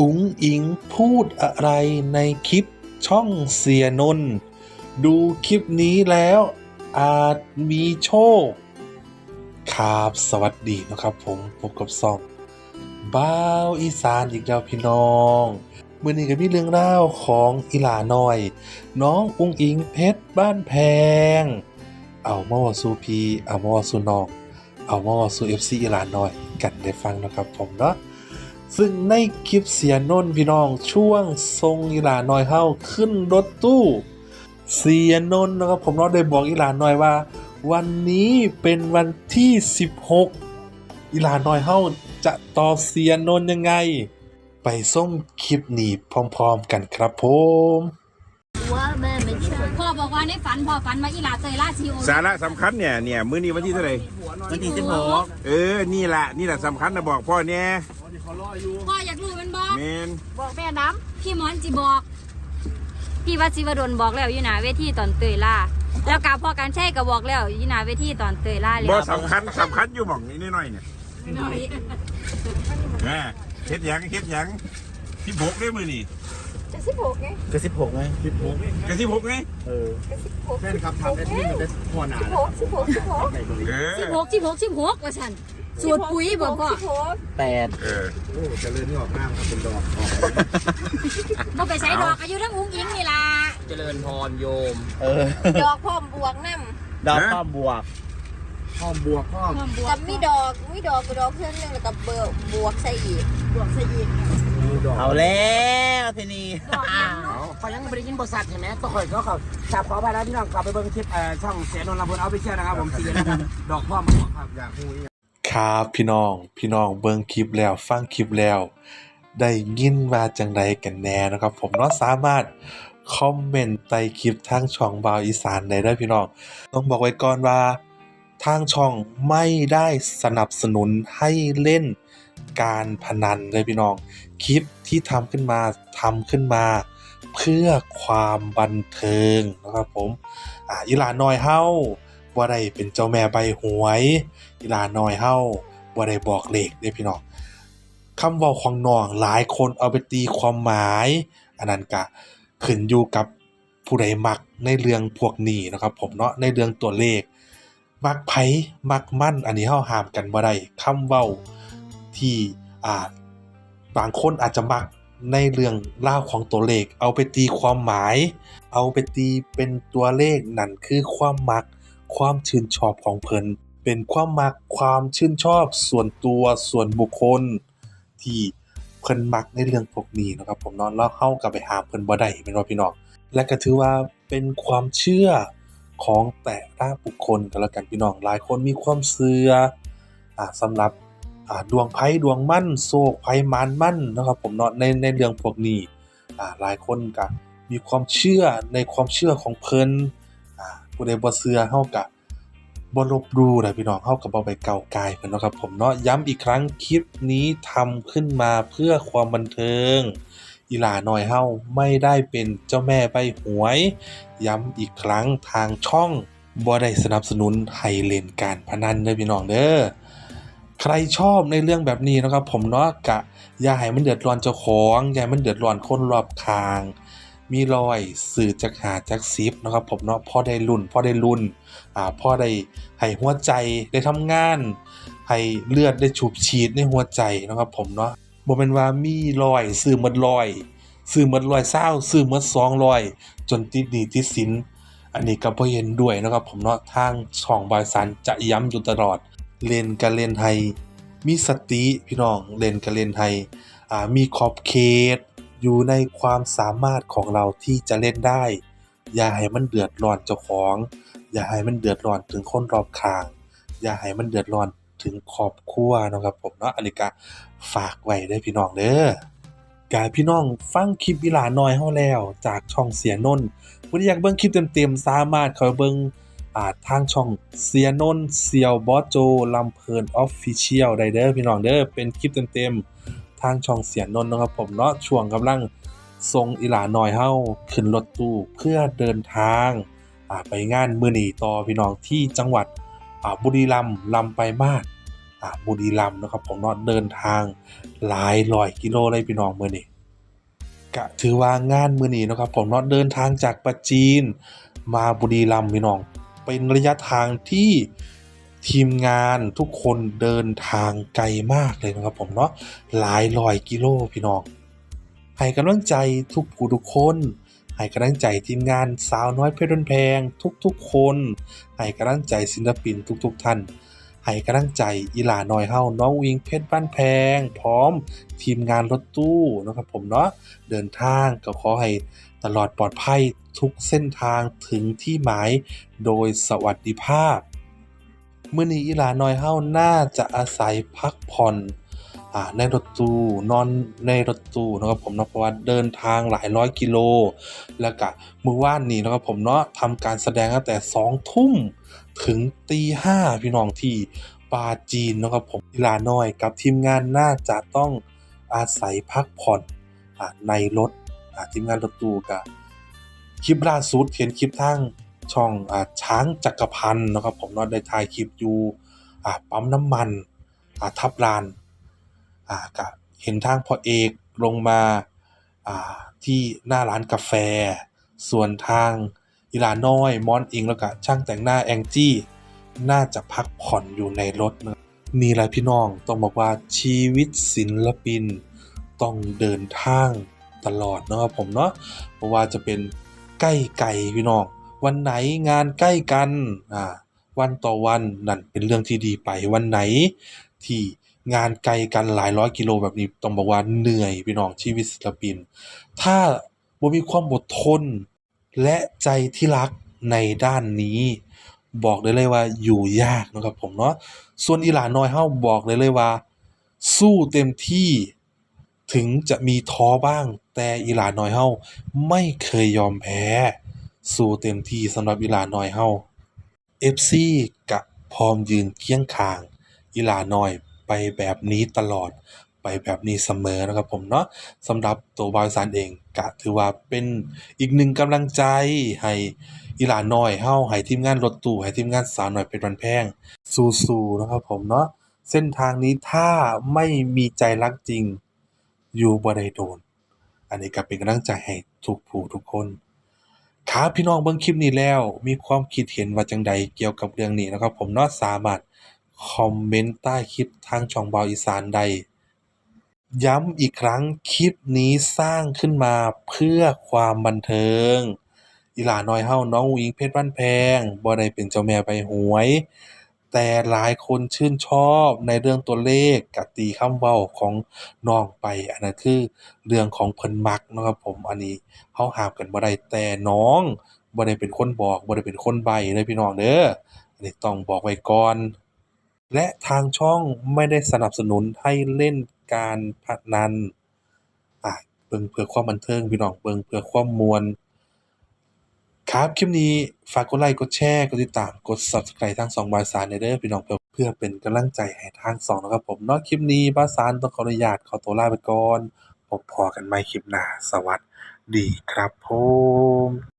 อุ๋งอิงพูดอะไรในคลิปช่องเสียนนดูคลิปนี้แล้วอาจมีโชค ครับสวัสดีนะครับผมพบกับซองบ้าวอีสานอีกแล้วพี่น้องเมื่อนี้ก็มีเรื่องเล่าของอีหลาน้อย น้องอุงอิงเพชรบ้านแพง เอามาวสูพีเอามาวสูนองเอามาวสูเอฟซีอีหลาน้อย กันได้ฟังนะครับผมเนาะ ซึ่งในคลิปเสียนนท์พี่น้องช่วงทรงอีหลาน้อยเฮาขึ้นรถตู้เสียนนท์นะครับผมเนาะได้บอกอีหลานน้อยว่า วันนี้เป็นวันที่ 16 อีหลานน้อยเฮาจะต่อเสียนนท์ยังไง ไปส้มคลิปนี้พร้อมๆกันครับผมว่าแม่ไม่ใช่พ่อบอกว่าในฝันพ่อฝันว่าอีหลาเตยล่าซีโอสาระสำคัญเนี่ยเนี่ยมื้อนี้วันที่เท่าไหร่วันที่สิบหกเออนี่แหละนี่แหละสำคัญนะบอกพ่อเนี่ย พ่ออยากรู้มันบอกเมนบอกแม่น้พี่หมอนจีบอก พี่วัดศิวดลบอกแล้วอยู่หนาเวทีตอนเตยล่าแล้วกับพ่อการใช่ก็บอกแล้วอยู่หนาเวทีตอนเตยล่าเลยบ่สำคัญสำคัญอยู่หม่องนี้น้อยๆเนี่ยแหม่เฮ็ดหยังเฮ็ดหยังที่พกได้มื้อนี่ำจะสิบหกไงก็สิบหกไงกะที่พกไงเออจะสิบหกแฟนคลับทำได้ที่มันจะหัวหนาสิบหกสิบหกสิบหกไหนตรงนี้เออสิบหกสิบหกสิบหกว่าฉัน สูตรปุ๋ยบอกพ่อสิบหกแปดเออโอ้เจะเลื่อนนี่ออกน้ำครับเป็นดอกออกบ่ไปใช้ดอกอายุทั้งอุ้งอิงนี่ล่ะเจริญพรโยม เออ ดอกพร้อมบวกน้ดอกข้อมบวกข้อมบวกข้อมำกับมีดอกมีดอกกับดอกเพื่อนหนึงแล้วกับเบอร์บวกใส่อีกบวกใส่อีกดอกเอาแล้วทีนี้เอาเขายังไม่ได้ยินบริษัทเห็นไหมต้องคอยเขาเขาชาบขอไปแล้วพี่น้องกลับไปเบิ่งคลิปเอ่อช่องเสียนนท์ลำพูนเอาไปเชื่อนะครับผมสีนะครับดอกพ่อมะม่วงครับอยากพูดอีก ครับพี่น้อง พี่น้องเบิ่งคลิปแล้วฟังคลิปแล้ว ได้ยินว่าจังใดกันแน่นะครับ ผมเนาะสามารถคอมเมนต์ใต้คลิปทางช่องบาวอีสานได้เด้อพี่น้อง ต้องบอกไว้ก่อนว่าทางช่องไม่ได้สนับสนุนให้เล่นการพนันเลยพี่น้อง คลิปที่ทำขึ้นมาทำขึ้นมา เพื่อความบันเทิงนะครับผมอ่าอีหลาน้อยเฮ้า บ่ได้เป็นเจ้าแม่ใบหวยอีหลาน้อยเฮาบ่ได้บอกเลขเด้พี่น้องคำเว้าของน้องหลายคนเอาไปตีความหมาย อันนั้นก็ขึ้นอยู่กับผู้ใดมักในเรื่องพวกนี้นะครับ ผมเนาะในเรื่องตัวเลข มักไผมักมั่น อันนี้เฮาห้ามกันบ่ได้คำเว้าที่อ่าบางคนอาจจะมักในเรื่องเล่าวของตัวเลข เอาไปตีความหมาย เอาไปตีเป็นตัวเลขนั่นคือความมัก ความชื่นชอบของเพิ่นเป็นความมักความชื่นชอบส่วนตัวส่วนบุคคล ที่เพิ่นมักในเรื่องพวกนี้นะครับผมเนาะแล้วเฮาก็ไปหาเพิ่นบ่ได้แม่นบ่พี่น้องและก็ถือว่าเป็นความเชื่อของแต่ละบุคคลก็แล้วกันพี่น้องหลายคนมีความเชื่ออ่าสำหรับอ่าดวงไพ่ดวงมั่นโศกไพ่มานมั่นนะครับผมเนาะในในเรื่องพวกนี้อ่าหลายคนก็มีความเชื่อในความเชื่อของเพิ่น ผู้ใดบ่เชื่อเฮาก็บ่ลบหลู่นะพี่น้องเฮาก็บ่ไปเก่ากายเพิ่นเนาะครับผมเนาะย้ำอีกครั้งคลิปนี้ทำขึ้นมาเพื่อความบันเทิงอีหลาน้อยเฮาไม่ได้เป็นเจ้าแม่ใบหวย ย้ำอีกครั้งทางช่องบ่ได้สนับสนุนให้เล่นการพนันเด้อพี่น้องเด้อใครชอบในเรื่องแบบนี้นะครับผมเนาะกะอย่าให้มันเดือดร้อนเจ้าของอย่าให้มันเดือดร้อนคนรอบข้าง มีรอยสื่อจักหาจักซิบนะครับผมเนาะพ่อได้รุ่นพ่อได้รุ่นอ่าพ่อได้ให้หัวใจได้ทำงาน ให้เลือดได้ฉูบฉีดในหัวใจนะครับผมเนาะบ่แม่นว่ามีรอยซื้อหมดรอยซื้อหมดรอยเศร้าซื้อหมด200จนติดหนี้ติดสิน อันนี้ก็บ่เห็นด้วยนะครับผมเนาะทางช่องบอยสันจะย้ำอยู่ตลอด เล่นก็เล่นให้มีสติพี่น้องเล่นก็เล่นให้อ่ามีขอบเขต อยู่ในความสามารถของเราที่จะเล่นได้ อย่าให้มันเดือดร้อนเจ้าของ อย่าให้มันเดือดร้อนถึงคนรอบข้าง อย่าให้มันเดือดร้อนถึงครอบครัวนะครับผมเนาะอันนี้ก็ฝากไว้ด้อพี่น้องเด้อกายพี่น้องฟังคลิปอีหลาน้อยเฮาแล้ว จากช่องเสียนนท์บ่ได้อยากเบิ่งคลิปเต็มๆสามารถเข้าเบิ่งอ่าทางช่องเสียนนท์เซียวบอสโจลำเพลิน Official ได้เด้อพี่น้องเด้อเป็นคลิปเต็มๆ ทางช่องเสียนนท์นะครับผมเนาะช่วงกำลังส่งอีหลาน้อยเฮาขึ้นรถตู้เพื่อเดินทางาไปงานมือหนีต่อพี่น้องที่จังหวัดบุรีรัมย์ลำไปมาศบุรีรัมย์นะครับผมเนาะเดินทางหลายร้อยกิโลเลยพี่น้องมือหนีก็ถือว่างานมื้อนี้เนะครับผมเนาะเดินทางจากปราจีน มาบุรีรัมย์พี่น้องเป็นระยะทางที่ ทีมงานทุกคนเดินทางไกลมากเลยนะครับผมเนาะหลายร้อยกิโลพี่น้องให้กำลังใจทุกผู้ทุกคนให้กำลังใจทีมงานสาวน้อยเพชรบ้านแพงทุกๆคนให้กำลังใจศิลปินทุก ๆ ท่านให้กำลังใจอีหลาน้อยเฮาน้องวิงเพชรบ้านแพง พร้อมทีมงานรถตู้นะครับผมเนาะเดินทางก็ขอให้ตลอดปลอดภัยทุกเส้นทางถึงที่หมายโดยสวัสดิภาพ มื้อนี้อีหลาน้อยเฮาน่าจะอาศัยพักผ่อนอ่าในรถตู้นอนในรถตู้นะครับผมเนาะเพราะว่าเดินทางหลายร้อยกิโล แล้วก็มื้อวานนี้นะครับผมเนาะทำการแสดงตั้งแต่2ทุ่มถึงตีห้าพี่น้องที่ปาจีนนะครับผมอีหลาน้อยกับทีมงานน่าจะต้องอาศัยพักผ่อนอในรถทีมงานรถตู้ก็คลิปล่าสุดเห็นคลิปทาง ช่องอช้างจักรพันธ์นะครับผมเนาะได้ถ่ายคลิปอยู่ปั๊มน้ำมันทับลานก็เห็นทางพ่อเอกลงมาที่หน้าร้านกาแฟ ส่วนทางอีลาน้อยมอนอิงแล้วก็ช่างแต่งหน้าแองจี้น่าจะพักผ่อนอยู่ในรถเนะนี่แหละพี่น้องต้องบอกว่าชีวิตศิลปิน ต้องเดินทางตลอดนะครับผมเนาะเพราะว่าจะเป็นใกล้ไก่พี่น้อง วันไหนงานใกล้กันอ่าวันต่อวันนั่นเป็นเรื่องที่ดีไปวันไหนที่งานไกลกันหลายร้อยกิโลแบบนี้ต้องบอกว่าเหนื่อยพี่น้องชีวิตศิลปิน ถ้าบ่มีความอดทน และใจที่รักในด้านนี้ บอกได้เลยว่าอยู่ยากนะครับผมเนาะส่วนอีหลาน้อยเฮาบอกได้เลยว่า สู้เต็มที่ถึงจะมีท้อบ้าง แต่อีหลาน้อยเฮาไม่เคยยอมแพ้ สู้เต็มที่สำหรับอีหลาน้อยเฮา FC กะพร้อมยืนเคียงข้างอีหลาน้อยไปแบบนี้ตลอดไปแบบนี้เสมอนะครับผมเนาะสำหรับตัวบอยสานเองกะถือว่าเป็นอีกหนึ่งกำลังใจให้อีหลาน้อยเฮาให้ทีมงานรถตู้ให้ทีมงานสาวหน้อยเพชรบ้านแพงสู้ๆนะครับผมเนาะเส้นทางนี้ถ้าไม่มีใจรักจริงอยู่บ่ได้โดน อันนี้ก็เป็นกำลังใจให้ทุกผู้ทุกคน ถ้าพี่น้องเบิ่งคลิปนี้แล้ว มีความคิดเห็นว่าจังใดเกี่ยวกับเรื่องนี้นะครับ ผมเนาะสามารถคอมเมนต์ใต้คลิปทางช่องเบาอีสานได้ย้ำอีกครั้งคลิปนี้สร้างขึ้นมาเพื่อความบันเทิงอีหลาน้อยเฮาน้องอุ๋งอิงเพชรบ้านแพงบ่ได้เป็นเจ้าแม่ใบหวย แต่หลายคนชื่นชอบในเรื่องตัวเลขกับตีคำเว้าของน้องไป อันนั้นคือเรื่องของเพิ่นมักนะครับผมอันนี้เฮาห้ามกันบ่ได้แต่น้องบ่ได้เป็นคนบอกบ่ได้เป็นคนใบ้เด้อพี่น้องเด้ออันนี้ต้องบอกไว้ก่อน และทางช่องไม่ได้สนับสนุนให้เล่นการพนันอ่าเบิ่งเพื่อความบันเทิงพี่น้องเบิ่งเพื่อความมวน ครับ คลิปนี้ฝากกดไลค์ กดแชร์ กดติดตาม กด Subscribe ทางสองบายสารเด้อพี่น้องเพื่อเพื่อเป็นกำลังใจให้ทางสองนะครับผมนากคลิปนี้บายสารต้องขออนุญาตขอตัวลาไปก่อนพบพอกันใหม่คลิปหน้า สวัสดีครับผม